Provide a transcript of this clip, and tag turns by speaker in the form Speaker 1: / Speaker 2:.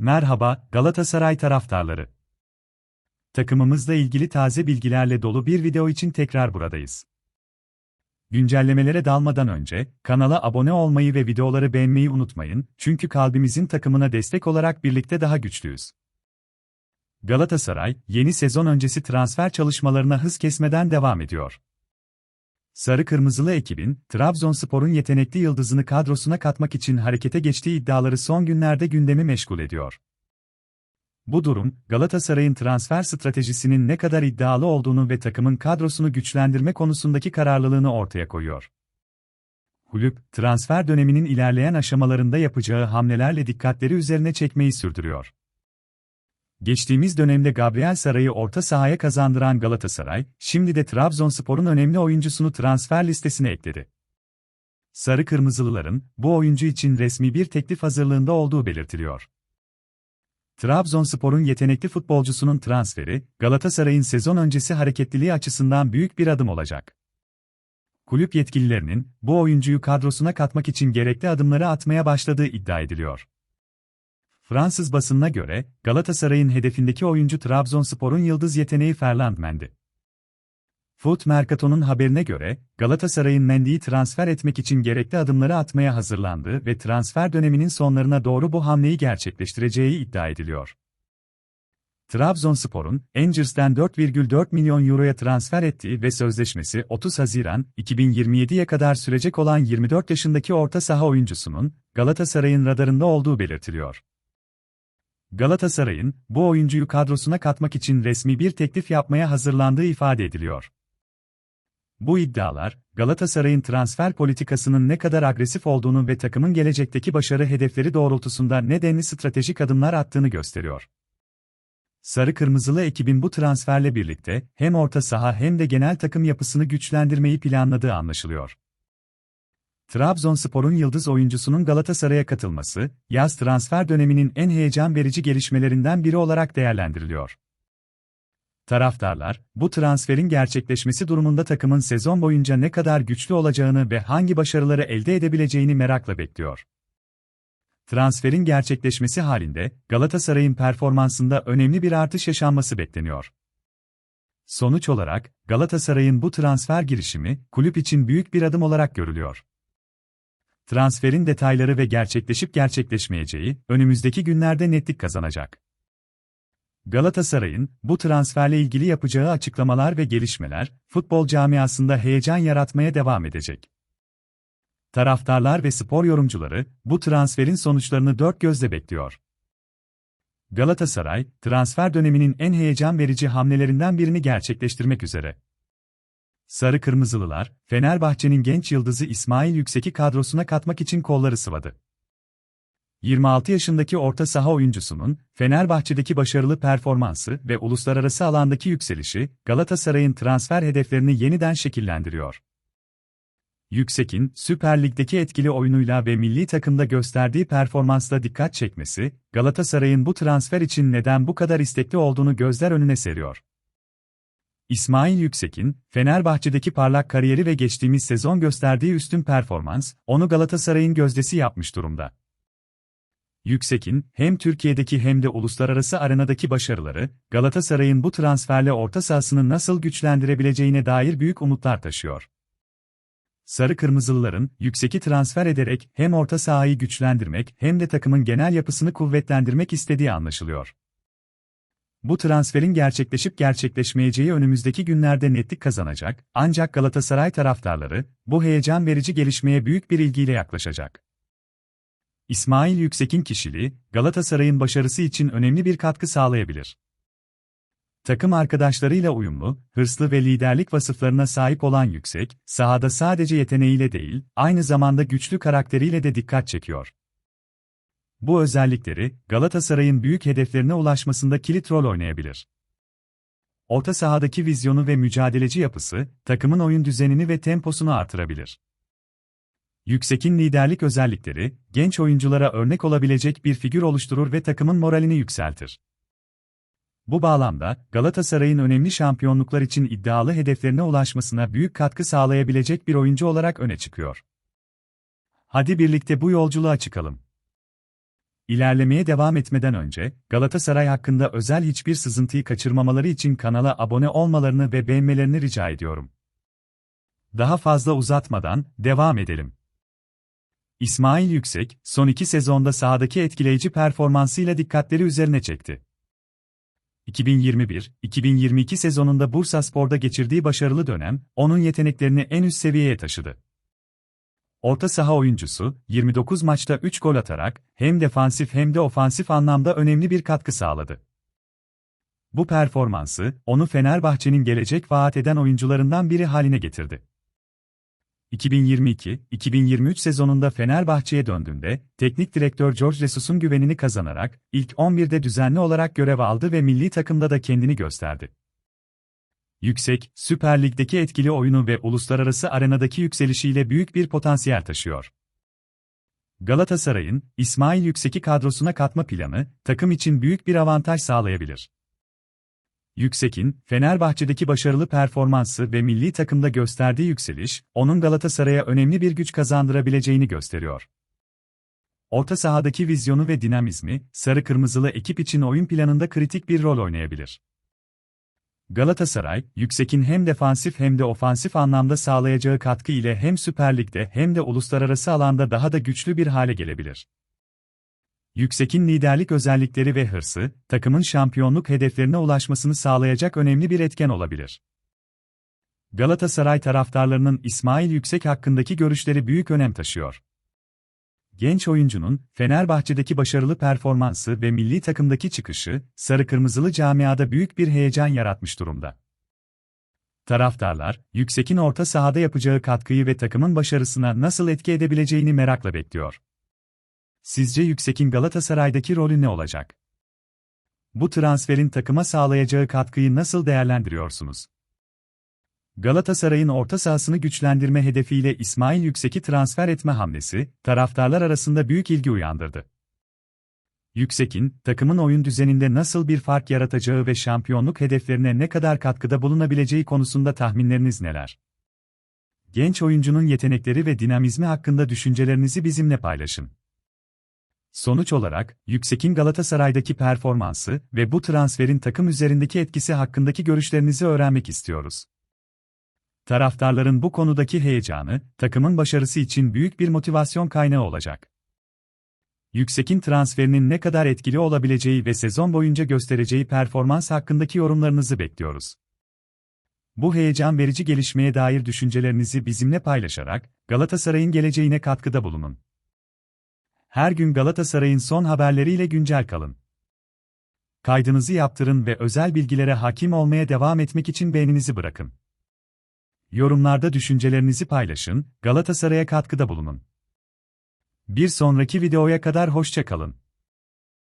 Speaker 1: Merhaba Galatasaray taraftarları. Takımımızla ilgili taze bilgilerle dolu bir video için tekrar buradayız. Güncellemelere dalmadan önce kanala abone olmayı ve videoları beğenmeyi unutmayın çünkü kalbimizin takımına destek olarak birlikte daha güçlüyüz. Galatasaray, yeni sezon öncesi transfer çalışmalarına hız kesmeden devam ediyor. Sarı Kırmızılı ekibin, Trabzonspor'un yetenekli yıldızını kadrosuna katmak için harekete geçtiği iddiaları son günlerde gündemi meşgul ediyor. Bu durum, Galatasaray'ın transfer stratejisinin ne kadar iddialı olduğunu ve takımın kadrosunu güçlendirme konusundaki kararlılığını ortaya koyuyor. Kulüp, transfer döneminin ilerleyen aşamalarında yapacağı hamlelerle dikkatleri üzerine çekmeyi sürdürüyor. Geçtiğimiz dönemde Gabriel Saray'ı orta sahaya kazandıran Galatasaray, şimdi de Trabzonspor'un önemli oyuncusunu transfer listesine ekledi. Sarı Kırmızılıların, bu oyuncu için resmi bir teklif hazırlığında olduğu belirtiliyor. Trabzonspor'un yetenekli futbolcusunun transferi, Galatasaray'ın sezon öncesi hareketliliği açısından büyük bir adım olacak. Kulüp yetkililerinin, bu oyuncuyu kadrosuna katmak için gerekli adımları atmaya başladığı iddia ediliyor. Fransız basınına göre, Galatasaray'ın hedefindeki oyuncu Trabzonspor'un yıldız yeteneği Ferland Mendy. Foot Mercato'nun haberine göre, Galatasaray'ın Mendy'yi transfer etmek için gerekli adımları atmaya hazırlandığı ve transfer döneminin sonlarına doğru bu hamleyi gerçekleştireceği iddia ediliyor. Trabzonspor'un, Angers'ten 4,4 milyon euroya transfer ettiği ve sözleşmesi 30 Haziran 2027'ye kadar sürecek olan 24 yaşındaki orta saha oyuncusunun, Galatasaray'ın radarında olduğu belirtiliyor. Galatasaray'ın, bu oyuncuyu kadrosuna katmak için resmi bir teklif yapmaya hazırlandığı ifade ediliyor. Bu iddialar, Galatasaray'ın transfer politikasının ne kadar agresif olduğunu ve takımın gelecekteki başarı hedefleri doğrultusunda nedenli stratejik adımlar attığını gösteriyor. Sarı Kırmızılı ekibin bu transferle birlikte hem orta saha hem de genel takım yapısını güçlendirmeyi planladığı anlaşılıyor. Trabzonspor'un yıldız oyuncusunun Galatasaray'a katılması, yaz transfer döneminin en heyecan verici gelişmelerinden biri olarak değerlendiriliyor. Taraftarlar, bu transferin gerçekleşmesi durumunda takımın sezon boyunca ne kadar güçlü olacağını ve hangi başarıları elde edebileceğini merakla bekliyor. Transferin gerçekleşmesi halinde Galatasaray'ın performansında önemli bir artış yaşanması bekleniyor. Sonuç olarak Galatasaray'ın bu transfer girişimi kulüp için büyük bir adım olarak görülüyor. Transferin detayları ve gerçekleşip gerçekleşmeyeceği önümüzdeki günlerde netlik kazanacak. Galatasaray'ın bu transferle ilgili yapacağı açıklamalar ve gelişmeler futbol camiasında heyecan yaratmaya devam edecek. Taraftarlar ve spor yorumcuları bu transferin sonuçlarını dört gözle bekliyor. Galatasaray, transfer döneminin en heyecan verici hamlelerinden birini gerçekleştirmek üzere. Sarı Kırmızılılar, Fenerbahçe'nin genç yıldızı İsmail Yüksek'i kadrosuna katmak için kolları sıvadı. 26 yaşındaki orta saha oyuncusunun, Fenerbahçe'deki başarılı performansı ve uluslararası alandaki yükselişi, Galatasaray'ın transfer hedeflerini yeniden şekillendiriyor. Yüksek'in, Süper Lig'deki etkili oyunuyla ve milli takımda gösterdiği performansla dikkat çekmesi, Galatasaray'ın bu transfer için neden bu kadar istekli olduğunu gözler önüne seriyor. İsmail Yüksek'in, Fenerbahçe'deki parlak kariyeri ve geçtiğimiz sezon gösterdiği üstün performans, onu Galatasaray'ın gözdesi yapmış durumda. Yüksek'in, hem Türkiye'deki hem de uluslararası arenadaki başarıları, Galatasaray'ın bu transferle orta sahasını nasıl güçlendirebileceğine dair büyük umutlar taşıyor. Sarı Kırmızılıların, Yüksek'i transfer ederek hem orta sahayı güçlendirmek hem de takımın genel yapısını kuvvetlendirmek istediği anlaşılıyor. Bu transferin gerçekleşip gerçekleşmeyeceği önümüzdeki günlerde netlik kazanacak, ancak Galatasaray taraftarları, bu heyecan verici gelişmeye büyük bir ilgiyle yaklaşacak. İsmail Yüksek'in kişiliği, Galatasaray'ın başarısı için önemli bir katkı sağlayabilir. Takım arkadaşlarıyla uyumlu, hırslı ve liderlik vasıflarına sahip olan Yüksek, sahada sadece yeteneğiyle değil, aynı zamanda güçlü karakteriyle de dikkat çekiyor. Bu özellikleri, Galatasaray'ın büyük hedeflerine ulaşmasında kilit rol oynayabilir. Orta sahadaki vizyonu ve mücadeleci yapısı, takımın oyun düzenini ve temposunu artırabilir. Yüksek'in liderlik özellikleri, genç oyunculara örnek olabilecek bir figür oluşturur ve takımın moralini yükseltir. Bu bağlamda, Galatasaray'ın önemli şampiyonluklar için iddialı hedeflerine ulaşmasına büyük katkı sağlayabilecek bir oyuncu olarak öne çıkıyor. Hadi birlikte bu yolculuğa çıkalım. İlerlemeye devam etmeden önce, Galatasaray hakkında özel hiçbir sızıntıyı kaçırmamaları için kanala abone olmalarını ve beğenmelerini rica ediyorum. Daha fazla uzatmadan, devam edelim. İsmail Yüksek, son iki sezonda sahadaki etkileyici performansıyla dikkatleri üzerine çekti. 2021-2022 sezonunda Bursaspor'da geçirdiği başarılı dönem, onun yeteneklerini en üst seviyeye taşıdı. Orta saha oyuncusu, 29 maçta 3 gol atarak, hem defansif hem de ofansif anlamda önemli bir katkı sağladı. Bu performansı, onu Fenerbahçe'nin gelecek vaat eden oyuncularından biri haline getirdi. 2022-2023 sezonunda Fenerbahçe'ye döndüğünde, teknik direktör George Jesus'un güvenini kazanarak, ilk 11'de düzenli olarak görev aldı ve milli takımda da kendini gösterdi. Yüksek, Süper Lig'deki etkili oyunu ve uluslararası arenadaki yükselişiyle büyük bir potansiyel taşıyor. Galatasaray'ın, İsmail Yüksek'i kadrosuna katma planı, takım için büyük bir avantaj sağlayabilir. Yüksek'in, Fenerbahçe'deki başarılı performansı ve milli takımda gösterdiği yükseliş, onun Galatasaray'a önemli bir güç kazandırabileceğini gösteriyor. Orta sahadaki vizyonu ve dinamizmi, sarı-kırmızılı ekip için oyun planında kritik bir rol oynayabilir. Galatasaray, Yüksek'in hem defansif hem de ofansif anlamda sağlayacağı katkı ile hem Süper Lig'de hem de uluslararası alanda daha da güçlü bir hale gelebilir. Yüksek'in liderlik özellikleri ve hırsı, takımın şampiyonluk hedeflerine ulaşmasını sağlayacak önemli bir etken olabilir. Galatasaray taraftarlarının İsmail Yüksek hakkındaki görüşleri büyük önem taşıyor. Genç oyuncunun, Fenerbahçe'deki başarılı performansı ve milli takımdaki çıkışı, sarı-kırmızılı camiada büyük bir heyecan yaratmış durumda. Taraftarlar, Yüksek'in orta sahada yapacağı katkıyı ve takımın başarısına nasıl etki edebileceğini merakla bekliyor. Sizce Yüksek'in Galatasaray'daki rolü ne olacak? Bu transferin takıma sağlayacağı katkıyı nasıl değerlendiriyorsunuz? Galatasaray'ın orta sahasını güçlendirme hedefiyle İsmail Yüksek'i transfer etme hamlesi, taraftarlar arasında büyük ilgi uyandırdı. Yüksek'in, takımın oyun düzeninde nasıl bir fark yaratacağı ve şampiyonluk hedeflerine ne kadar katkıda bulunabileceği konusunda tahminleriniz neler? Genç oyuncunun yetenekleri ve dinamizmi hakkında düşüncelerinizi bizimle paylaşın. Sonuç olarak, Yüksek'in Galatasaray'daki performansı ve bu transferin takım üzerindeki etkisi hakkındaki görüşlerinizi öğrenmek istiyoruz. Taraftarların bu konudaki heyecanı, takımın başarısı için büyük bir motivasyon kaynağı olacak. Yüksek'in transferinin ne kadar etkili olabileceği ve sezon boyunca göstereceği performans hakkındaki yorumlarınızı bekliyoruz. Bu heyecan verici gelişmeye dair düşüncelerinizi bizimle paylaşarak, Galatasaray'ın geleceğine katkıda bulunun. Her gün Galatasaray'ın son haberleriyle güncel kalın. Kaydınızı yaptırın ve özel bilgilere hakim olmaya devam etmek için beğeninizi bırakın. Yorumlarda düşüncelerinizi paylaşın, Galatasaray'a katkıda bulunun. Bir sonraki videoya kadar hoşça kalın.